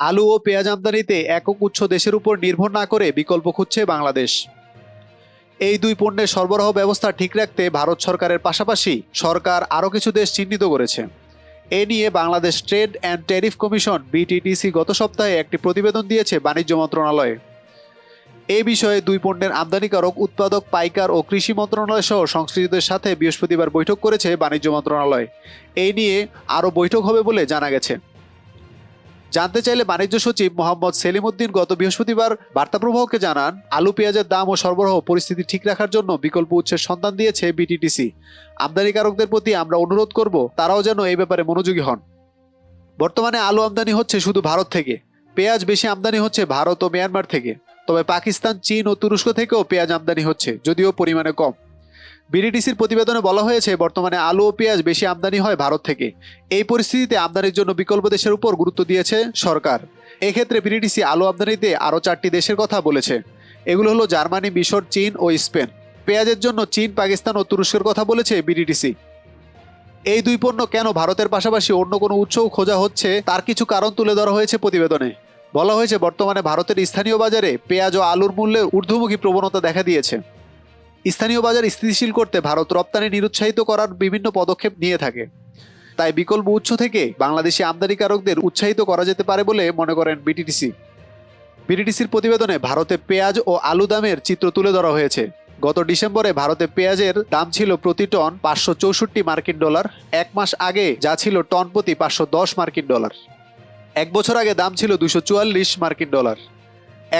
আলু ও পেঁয়াজ আমদানিতে একক উৎস দেশের উপর নির্ভর না করে বিকল্প খুঁজছে বাংলাদেশ। এই দুই পণ্যের সরবরাহ ব্যবস্থা ঠিক রাখতে ভারত সরকারের পাশাপাশি সরকার আরও কিছু দেশ চিহ্নিত করেছে। এ নিয়ে Bangladesh Trade and Tariff Commission BTTC গত সপ্তাহে একটি প্রতিবেদন দিয়েছে বাণিজ্য মন্ত্রণালয়ে। এই বিষয়ে দুই পণ্যের আমদানিকারক উৎপাদক পাইকার ও কৃষি মন্ত্রণালয় সহ সংশ্লিষ্টদের সাথে বৃহস্পতিবার বৈঠক করেছে বাণিজ্য মন্ত্রণালয়। এই নিয়ে আরও বৈঠক হবে বলে জানা গেছে। জানতে চাইলে বাণিজ্য সচিব মোহাম্মদ সেলিম উদ্দিন গত বৃহস্পতিবার বার্তা প্রবাহকে জানান, আলু, পেঁয়াজের দাম ও সরবরাহ পরিস্থিতি ঠিক রাখার জন্য বিকল্প উৎসের সন্ধান দিয়েছে বিটিটিসি। আমদানিকারকদের প্রতি আমরা অনুরোধ করব, তারাও যেন এই ব্যাপারে মনোযোগী হন। বর্তমানে আলু আমদানি হচ্ছে শুধু ভারত থেকে। পেঁয়াজ বেশি আমদানি হচ্ছে ভারত ও মিয়ানমার থেকে। তবে পাকিস্তান, চীন ও তুরস্ক থেকেও পেঁয়াজ আমদানি হচ্ছে, যদিও পরিমাণে কম। বিডিটিসির প্রতিবেদনে বলা হয়েছে, বর্তমানে আলু ও পেঁয়াজ বেশি আমদানি হয় ভারত থেকে। এই পরিস্থিতিতে আমদানির জন্য বিকল্প দেশের উপর গুরুত্ব দিয়েছে সরকার। এক্ষেত্রে বিডিটিসি আলু আমদানিতে আরও চারটি দেশের কথা বলেছে। এগুলো হলো জার্মানি, মিশর, চীন ও স্পেন। পেঁয়াজের জন্য চীন, পাকিস্তান ও তুরস্কের কথা বলেছে বিডিটিসি। এই দুই পণ্য কেন ভারতের পাশাপাশি অন্য কোনো উৎসও খোঁজা হচ্ছে, তার কিছু কারণ তুলে ধরা হয়েছে প্রতিবেদনে। বলা হয়েছে, বর্তমানে ভারতের স্থানীয় বাজারে পেঁয়াজ ও আলুর মূল্যে ঊর্ধ্বমুখী প্রবণতা দেখা দিয়েছে। স্থানীয় বাজার স্থিতিশীল করতে ভারত রপ্তানি নিরুৎসাহিত করার বিভিন্ন পদক্ষেপ নিয়ে থাকে। তাই বিকল্প উৎস থেকে বাংলাদেশি আমদানিকারকদের উৎসাহিত করা যেতে পারে বলে মনে করেন বিটিটিসি বিটিটিসির প্রতিবেদনে ভারতে পেঁয়াজ ও আলু দামের চিত্র তুলে ধরা হয়েছে। গত ডিসেম্বরে ভারতে পেঁয়াজের দাম ছিল প্রতি টন পাঁচশো চৌষট্টি মার্কিন ডলার, এক মাস আগে যা ছিল টন প্রতি পাঁচশো দশ মার্কিন ডলার। এক বছর আগে দাম ছিল দুশো চুয়াল্লিশ মার্কিন ডলার।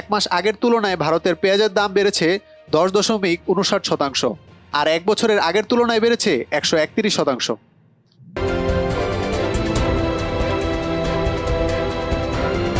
এক মাস আগের তুলনায় ভারতের পেঁয়াজের দাম বেড়েছে দশ দশমিক উনষাট শতাংশ। আর এক বছরের আগের তুলনায় বেড়েছে একশো একত্রিশ শতাংশ।